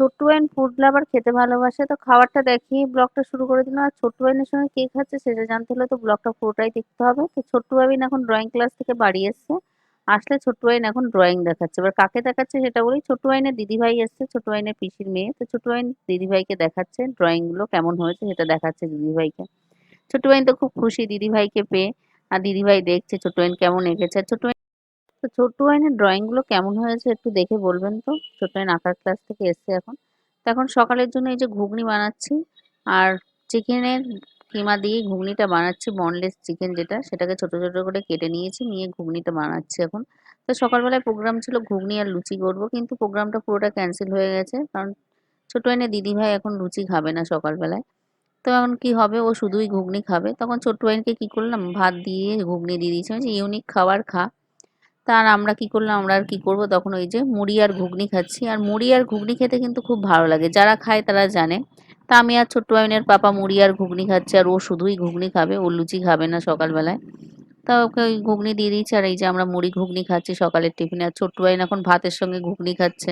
ছোট্টু আইন food lover খেতে ভালোবাসে। তো খাবারটা দেখিয়ে ব্লগটা শুরু করে দিলাম। আর ছোট্টু আইনের সঙ্গে কে খাচ্ছে সেটা জানতে হলে তো ব্লগটা পুরোটাই দেখতে হবে। তো ছোট্টু আইন এখন ড্রয়িং ক্লাস থেকে বাড়ি এসছে। আসলে ছোট্টু আইন এখন ড্রয়িং দেখাচ্ছে। এবার কাকে দেখাচ্ছে সেটা বলি। ছোট্টু আইনের দিদিভাই এসছে, ছোট্টু আইনের পিসির মেয়ে। তো ছোট্টু আইন দিদিভাইকে দেখাচ্ছে ড্রয়িংগুলো কেমন হয়েছে সেটা দেখাচ্ছে দিদিভাইকে। ছোট্টু আইন তো খুব খুশি দিদিভাইকে পেয়ে। আর দিদিভাই দেখছে ছোট্টু আইন কেমন এঁকেছে। আইন তো ছোট্টু আইনের ড্রয়িংগুলো কেমন হয়েছে একটু দেখে বলবেন তো? ছোট্টু আইন আঁকার ক্লাস থেকে এসছে এখন। তো এখন সকালের জন্য এই যে ঘুগনি বানাচ্ছি, আর চিকেনের কিমা দিয়ে ঘুগনিটা বানাচ্ছি বনলেস চিকেন যেটা, সেটাকে ছোট ছোট করে কেটে নিয়েছি, নিয়ে ঘুগনিটা বানাচ্ছি এখন। তো সকালবেলায় প্রোগ্রাম ছিল ঘুগনি আর লুচি করব, কিন্তু প্রোগ্রামটা পুরোটা ক্যান্সেল হয়ে গেছে, কারণ ছোট এনে দিদিভাই এখন লুচি খাবে না সকালবেলায়। তো এখন কি হবে? ও শুধুই ঘুগনি খাবে। তখন ছোট্ট আইনকে কি করলাম? ভাত দিয়ে ঘুগনি দিয়ে দিয়েছি। ইউনিক খাবার খা। তা আর আমরা কি করলাম, আমরা আর কি করব? তখন ওই যে মুড়ি আর ঘুগনি খাচ্ছি। আর মুড়ি আর ঘুগনি খেতে কিন্তু খুব ভালো লাগে। যারা খায় তারা জানে। তা আমি আর ছোট্ট আইনের পাপা মুড়ি আর ঘুগনি খাচ্ছে, আর ও শুধুই ঘুগনি খাবে, ও লুচি খাবে না সকালবেলায়। তা ওকে ওই ঘুগনি দিয়ে দিয়েছি, আর এই যে আমরা মুড়ি ঘুগনি খাচ্ছি সকালের টিফিনে। আর ছোট্ট আইন এখন ভাতের সঙ্গে ঘুগনি খাচ্ছে।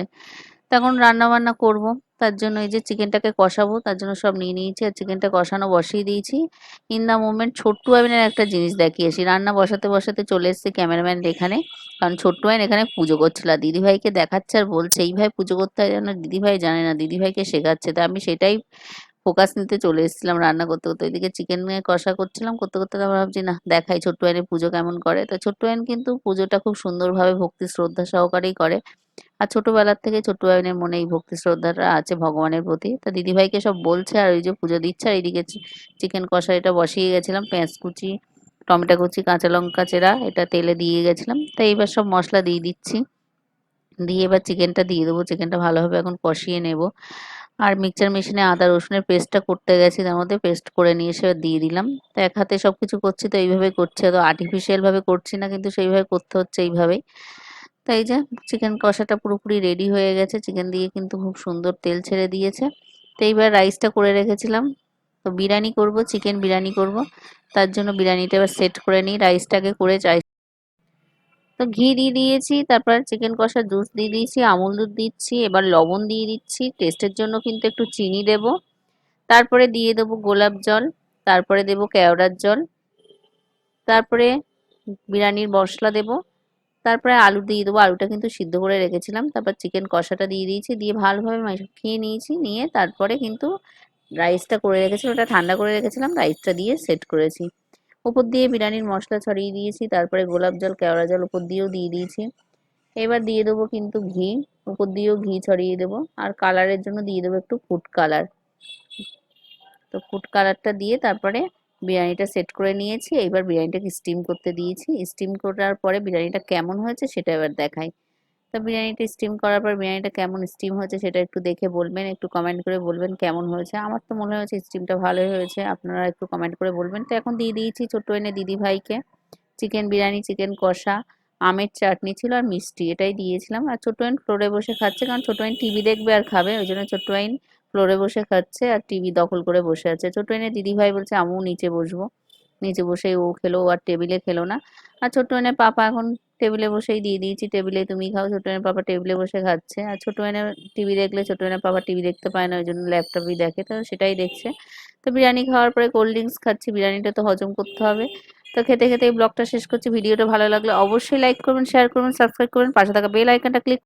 তখন রান্না বান্না করব। তার জন্য এই যে চিকেনটাকে কষাবো, তার জন্য সব নিয়ে নিয়েছি আর চিকেনটা কষানো বসিয়ে দিয়েছি। ইন দ্য মোমেন্ট ছোট্টু আইনের একটা জিনিস দেখিয়েছি রান্না বসাতে বসাতে চলে এসেছে ক্যামেরাম্যান এখানে। কারণ ছোট্টু আইন এখানে পুজো করছিল দিদিভাইকে দেখাচ্ছে আর বলছে এইভাবে পুজো করতে হয় যেন দিদিভাই জানে না, দিদিভাইকে শেখাচ্ছে। তা আমি সেটাই ফোকাস নিতে চলে এসেছিলাম রান্না করতে করতে। ওইদিকে চিকেন নিয়ে কষা করছিলাম, করতে করতে তারপর ভাবছি, না, দেখাই ছোট্টু আইনের পুজো কেমন করে? তো ছোট্টু আইন কিন্তু পুজোটা খুব সুন্দরভাবে ভক্তি শ্রদ্ধা সহকারেই করে। আর ছোটবেলার থেকে ছোট্টু আইনের মনে এই ভক্তি শ্রদ্ধাটা আছে ভগবানের প্রতি। তা দিদিভাইকে সব বলছে আর ওই যে পুজো দিচ্ছে আর এইদিকে চিকেন কষা এটা বসিয়ে গেছিলাম, পেঁয়াজ কুচি, টমেটো কুচি, কাঁচা লঙ্কা চেরা, এটা তেলে দিয়ে গেছিলাম। তো এইবার সব মশলা দিয়ে দিচ্ছি। দিয়ে এবার চিকেনটা দিয়ে দেবো, চিকেনটা ভালোভাবে এখন কষিয়ে নেব। আর মিক্সচার মেশিনে আদা, রসুনের পেস্টটা করতে গেছি, তার মধ্যে পেস্ট করে নিয়ে এসে দিয়ে দিলাম। তো এক হাতে সব কিছু করছি, তো এইভাবে করছি তো আর্টিফিশিয়ালভাবে করছি না, কিন্তু সেইভাবে করতে হচ্ছে এইভাবেই। তাই যে চিকেন কষাটা পুরোপুরি রেডি হয়ে গেছে। চিকেন দিয়ে কিন্তু খুব সুন্দর তেল ছেড়ে দিয়েছে। তো এইবার রাইসটা করে রেখেছিলাম। তো বিরিয়ানি করব চিকেন বিরিয়ানি করব। তার জন্য বিরিয়ানিটা এবার সেট করে নিই। রাইসটাকে করে চাই। তো ঘি দিয়ে দিয়েছি, তারপর চিকেন কষার জুস দিয়ে দিয়েছি, আমুল দুধ দিচ্ছি, এবার লবণ দিয়ে দিচ্ছি। টেস্টের জন্য কিন্তু একটু চিনি দেব। তারপরে দিয়ে দেবো গোলাপ জল, তারপরে দেব কেওড়ার জল। তারপরে বিরিয়ানির মশলা দেব। তারপরে আলু দিয়ে দেবো। আলুটা কিন্তু সিদ্ধ করে রেখেছিলাম। তারপর চিকেন কষাটা দিয়ে দিয়েছি। দিয়ে ভালোভাবে খেয়ে নিয়েছি। নিয়ে তারপরে কিন্তু রাইসটা করে রেখেছিলাম। ওটা ঠান্ডা করে রেখেছিলাম। রাইসটা দিয়ে সেট করেছি। উপর দিয়ে বিরিয়ানির মশলা ছড়িয়ে দিয়েছি। তারপরে গোলাপ জল, কেওড়া জল উপর দিয়েও দিয়ে দিয়েছি। এবার দিয়ে দেবো কিন্তু ঘি। উপর দিয়েও ঘি ছড়িয়ে দেবো। আর কালারের জন্য দিয়ে দেবো একটু ফুড কালার তো ফুড কালারটা দিয়ে তারপরে বিরিয়ানিটা সেট করে নিয়েছি এবার বিরিয়ানিটাকে স্টিম করতে দিয়েছি। স্টিম করার পরে বিরিয়ানিটা কেমন হয়েছে সেটা এবার দেখাই। তো বিরিয়ানিটা স্টিম করার পর বিরিয়ানিটা কেমন স্টিম হয়েছে সেটা একটু দেখে বলবেন, একটু কমেন্ট করে বলবেন কেমন হয়েছে। আমার তো মনে হয়েছে স্টিমটা ভালোই হয়েছে, আপনারা একটু কমেন্ট করে বলবেন। তো এখন দিয়ে দিয়েছি ছোট্ট এনে দিদি ভাইকে। চিকেন বিরিয়ানি চিকেন কষা, আমের চাটনি ছিল আর মিষ্টি, এটাই দিয়েছিলাম। আর ছোট্ট ফ্লোরে বসে খাচ্ছে, কারণ ছোট্ট টিভি দেখবে আর খাবে, ওই জন্য ছোট্ট ফ্লোরে বসে খাচ্ছে আর টিভি দখল করে বসে আছে। ছোট্ট এনে দিদি ভাই বলছে, আমিও নিচে বসবো। নিচে বসেই ও খেলো আর টেবিলে খেলো না। আর ছোট্ট এনে পাপা এখন টেবিলে বসেই দিয়ে দিয়েছি টেবিলে তুমি খাও। ছোট এনে পাপা টেবিলে বসে খাচ্ছে। আর ছোট এনে টিভি দেখলে ছোট এনে পাপা টিভি দেখতে পায় না, ওই জন্য ল্যাপটপই দেখে। তো সেটাই দেখছে। তো বিরিয়ানি খাওয়ার পরে কোল্ড ড্রিঙ্কস খাচ্ছি, বিরিয়ানিটা তো হজম করতে হবে। তো খেতে খেতে এই ব্লগটা শেষ করছি। ভিডিওটা ভালো লাগলে অবশ্যই লাইক করবেন শেয়ার করবেন সাবস্ক্রাইব করবেন। পাশে থাকা বেল আইকনটা ক্লিক